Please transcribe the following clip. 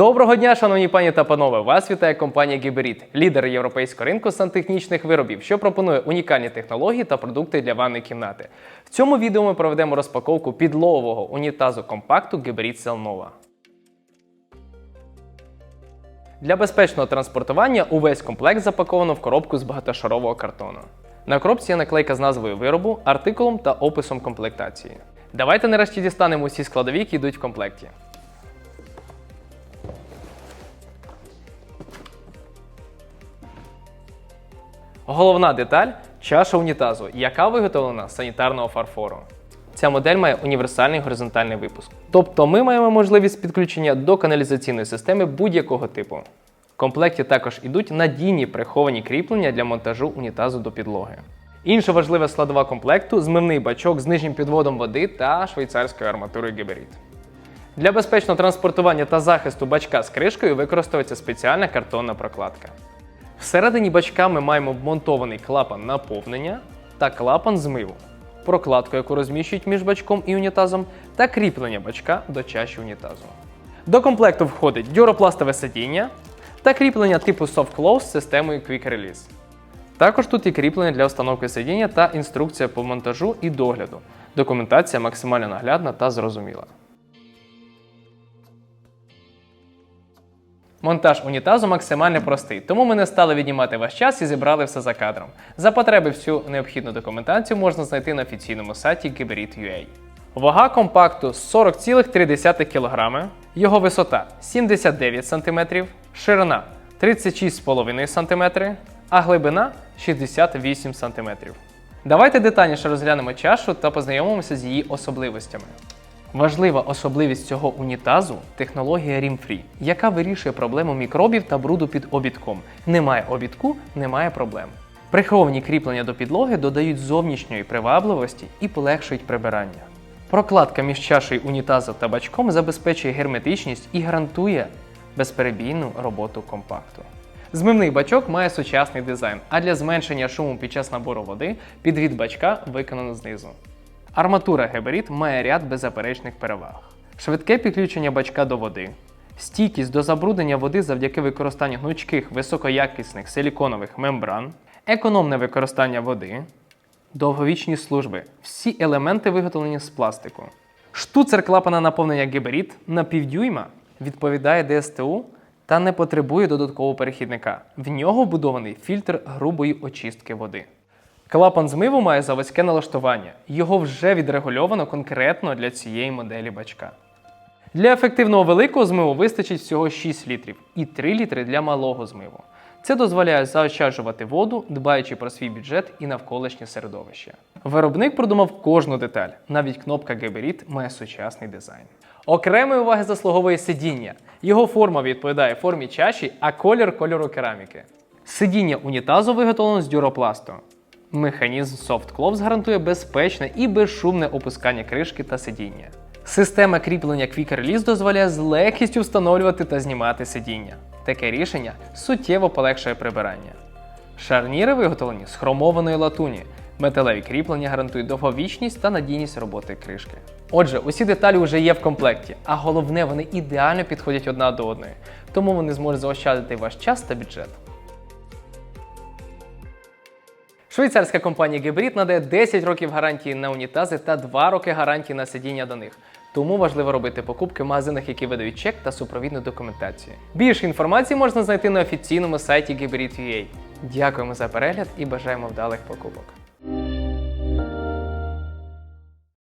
Доброго дня, шановні пані та панове! Вас вітає компанія Гіберіт, лідер європейського ринку сантехнічних виробів, що пропонує унікальні технології та продукти для ванної кімнати. В цьому відео ми проведемо розпаковку підлогового унітазу компакту Гіберіт Селнова. Для безпечного транспортування увесь комплект запаковано в коробку з багатошарового картону. На коробці є наклейка з назвою виробу, артикулом та описом комплектації. Давайте нарешті дістанемо усі складові, які йдуть в комплекті. Головна деталь чаша унітазу, яка виготовлена з санітарного фарфору. Ця модель має універсальний горизонтальний випуск. Тобто ми маємо можливість підключення до каналізаційної системи будь-якого типу. В комплекті також ідуть надійні приховані кріплення для монтажу унітазу до підлоги. Інша важлива складова комплекту змивний бачок з нижнім підводом води та швейцарською арматурою Геберіт. Для безпечного транспортування та захисту бачка з кришкою використовується спеціальна картонна прокладка. Всередині бачка ми маємо вмонтований клапан наповнення та клапан змиву, прокладку, яку розміщують між бачком і унітазом, та кріплення бачка до чаші унітазу. До комплекту входить дюропластове сидіння та кріплення типу Soft Close з системою Quick Release. Також тут є кріплення для установки сидіння та інструкція по монтажу і догляду. Документація максимально наглядна та зрозуміла. Монтаж унітазу максимально простий, тому ми не стали віднімати ваш час і зібрали все за кадром. За потреби всю необхідну документацію можна знайти на офіційному сайті Geberit.ua. Вага компакту 40,3 кг, його висота 79 см, ширина 36,5 см, а глибина 68 см. Давайте детальніше розглянемо чашу та познайомимося з її особливостями. Важлива особливість цього унітазу технологія RIM-Free, яка вирішує проблему мікробів та бруду під обідком. Немає обідку, немає проблем. Приховані кріплення до підлоги додають зовнішньої привабливості і полегшують прибирання. Прокладка між чашею унітазу та бачком забезпечує герметичність і гарантує безперебійну роботу компакту. Змивний бачок має сучасний дизайн, а для зменшення шуму під час набору води підвід бачка виконано знизу. Арматура Геберіт має ряд беззаперечних переваг: швидке підключення бачка до води, стійкість до забруднення води завдяки використанню гнучких високоякісних силіконових мембран, економне використання води, довговічні служби. Всі елементи виготовлені з пластику. Штуцер клапана наповнення Геберіт на півдюйма відповідає ДСТУ та не потребує додаткового перехідника. В нього вбудований фільтр грубої очистки води. Клапан змиву має заводське налаштування. Його вже відрегульовано конкретно для цієї моделі бачка. Для ефективного великого змиву вистачить всього 6 літрів і 3 літри для малого змиву. Це дозволяє заощаджувати воду, дбаючи про свій бюджет і навколишнє середовище. Виробник продумав кожну деталь. Навіть кнопка Geberit має сучасний дизайн. Окремої уваги заслуговує сидіння. Його форма відповідає формі чаші, а колір кольору кераміки. Сидіння унітазу виготовлено з дюропласту. Механізм Soft Close гарантує безпечне і безшумне опускання кришки та сидіння. Система кріплення Quick Release дозволяє з легкістю встановлювати та знімати сидіння. Таке рішення суттєво полегшує прибирання. Шарніри виготовлені з хромованої латуні. Металеві кріплення гарантують довговічність та надійність роботи кришки. Отже, усі деталі вже є в комплекті, а головне, вони ідеально підходять одна до одної, тому вони зможуть заощадити ваш час та бюджет. Швейцарська компанія Гібрид надає 10 років гарантії на унітази та 2 роки гарантії на сидіння до них. Тому важливо робити покупки в магазинах, які видають чек та супровідну документацію. Більше інформації можна знайти на офіційному сайті гібрид.ua. Дякуємо за перегляд і бажаємо вдалих покупок.